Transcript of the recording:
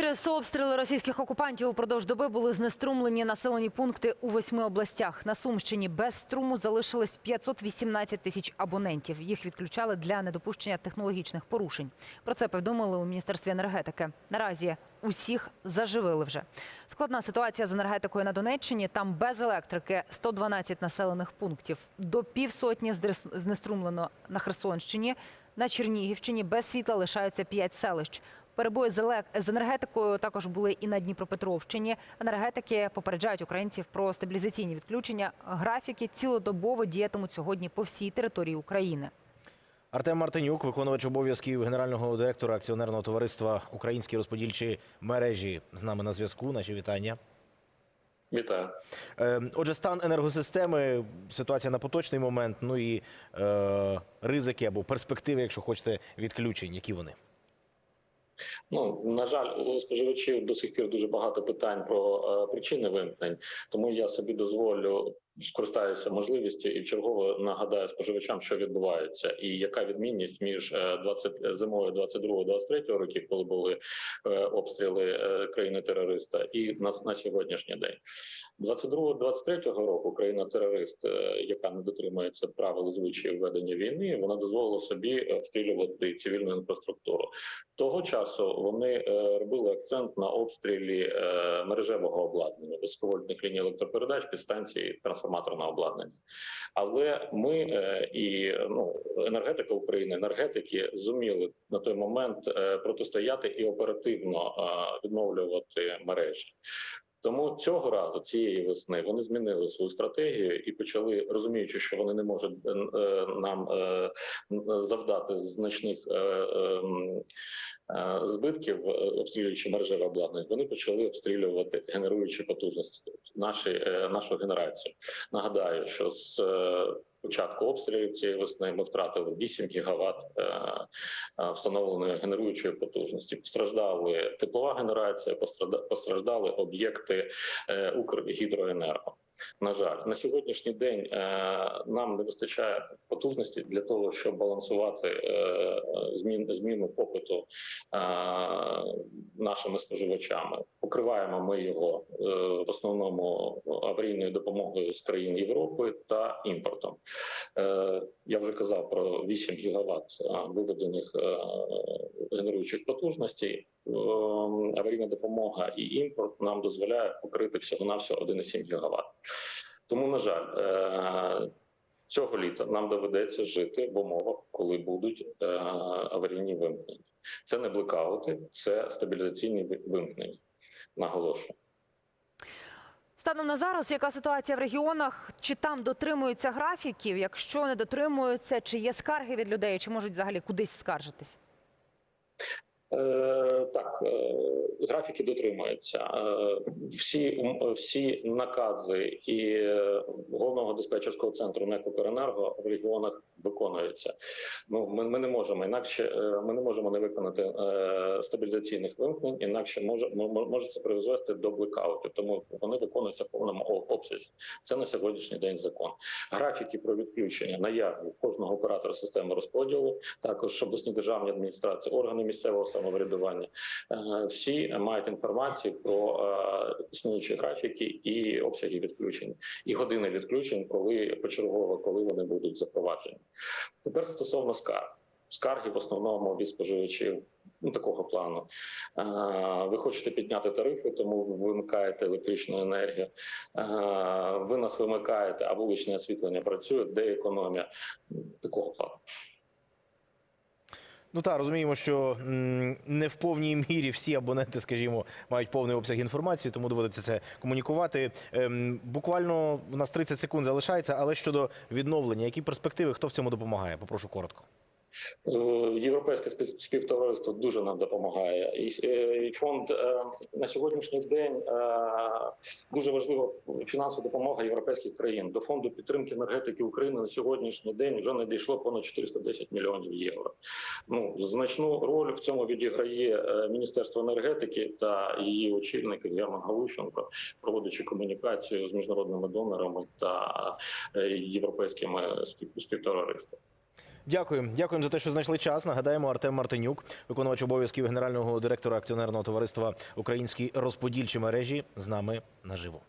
Через обстріли російських окупантів упродовж доби були знеструмлені населені пункти у восьми областях. На Сумщині без струму залишилось 518 тисяч абонентів. Їх відключали для недопущення технологічних порушень. Про це повідомили у міністерстві енергетики. Наразі усіх заживили вже. Складна ситуація з енергетикою на Донеччині. Там без електрики 112 населених пунктів. До півсотні знеструмлено на Херсонщині. На Чернігівщині без світла лишаються 5 селищ. Перебої з елек- з енергетикою також були і на Дніпропетровщині. Енергетики попереджають українців про стабілізаційні відключення. Графіки цілодобово діятимуть сьогодні по всій території України. Артем Мартинюк, виконувач обов'язків генерального директора акціонерного товариства Українські розподільчі мережі, з нами на зв'язку. Наші вітання. Вітаю. Е, Отже, стан енергосистеми, ситуація на поточний момент, ну і е, ризики або перспективи, якщо хочете, відключень. Які вони? Ну на жаль, у споживачів до сих пір дуже багато питань про е, причини вимкнень, тому я собі дозволю скористаюся можливістю і вчергово нагадаю споживачам, що відбувається, і яка відмінність між е, 20 зимою 22-23 років, коли були е, обстріли е, країни-терориста, і на, на сьогоднішній день. 22-23 року країна-терорист, е, яка не дотримується правил звичаїв ведення війни, вона дозволила собі обстрілювати цивільну інфраструктуру. Того часу вони е, робили акцент на обстрілі е, мережевого обладнання, високовольтних ліній електропередач, підстанцій, трансформаторного обладнання. Але ми е, і ну енергетика України, енергетики зуміли на той момент е, протистояти і оперативно е, відновлювати мережі. Тому цього разу цієї весни вони змінили свою стратегію і почали, розуміючи, що вони не можуть нам завдати значних е, е, м, е, збитків, обстрілюючи мережеве обладнання. Вони почали обстрілювати генеруючі потужності, наші е, нашу генерацію. Нагадаю, що з е, початку обстрілів цієї весни ми втратили 8 гігават е, встановленої генеруючої потужності. Постраждали теплова генерація, постраждали об'єкти Укргідроенерго. На жаль, на сьогоднішній день е, нам не вистачає потужності для того, щоб балансувати е, змін зміну попиту е, нашими споживачами. Покриваємо ми його в основному аварійною допомогою з країн Європи та імпортом. Я вже казав про 8 гігават виведених генеруючих потужностей. Е, Аварійна допомога і імпорт нам дозволяє покрити всього на всього 1,7 гігават. Тому, на жаль, е, цього літа нам доведеться жити в умовах, коли будуть е, аварійні вимкнення. Це не блекаути, це стабілізаційні ви- вимкнення. Наголошую. Станом на зараз, яка ситуація в регіонах? Чи там дотримуються графіків? Якщо не дотримуються, чи є скарги від людей, чи можуть взагалі кудись скаржитись? Е, так, е, графіки дотримуються. Е, всі, всі накази і головного диспетчерського центру НЕК «Укренерго» в регіонах виконуються. Ну, ми, ми не можемо інакше, ми не можемо не виконати стабілізаційних вимкнень, інакше може, мо- може це призвести до блекауту. Тому вони виконуються в повному обсязі. Це на сьогоднішній день закон. Графіки про відключення наявні кожного оператора системи розподілу, також обласні державні адміністрації, органи місцевого самоврядування. Е, Всі мають інформацію про е, існуючі графіки і обсяги відключень, і години відключень, коли почергово, коли вони будуть запроваджені. Тепер стосовно скарг. Скарги в основному від споживачів ну, такого плану. Е, Ви хочете підняти тарифи, тому ви вимикаєте електричну енергію. Е, Ви нас вимикаєте, а вуличне освітлення працює, де економія такого плану. Ну так, розуміємо, що не в повній мірі всі абоненти, скажімо, мають повний обсяг інформації, тому доводиться це комунікувати. Ем, буквально у нас 30 секунд залишається, але щодо відновлення, які перспективи, хто в цьому допомагає? Попрошу коротко. Е, Європейське спів- співтовариство дуже нам допомагає. І е, фонд е, на сьогоднішній день дуже важлива фінансова допомога європейських країн. До фонду підтримки енергетики України на сьогоднішній день вже надійшло понад 410 мільйонів євро. Ну значну роль в цьому відіграє Міністерство енергетики та її очільник Герман Галущенко, проводячи комунікацію з міжнародними донорами та європейськими спів- співтовариствами. Дякую, дякуємо за те, що знайшли час. Нагадаємо, Артем Мартинюк, виконувач обов'язків генерального директора акціонерного товариства Українські розподільчі мережі, з нами наживо.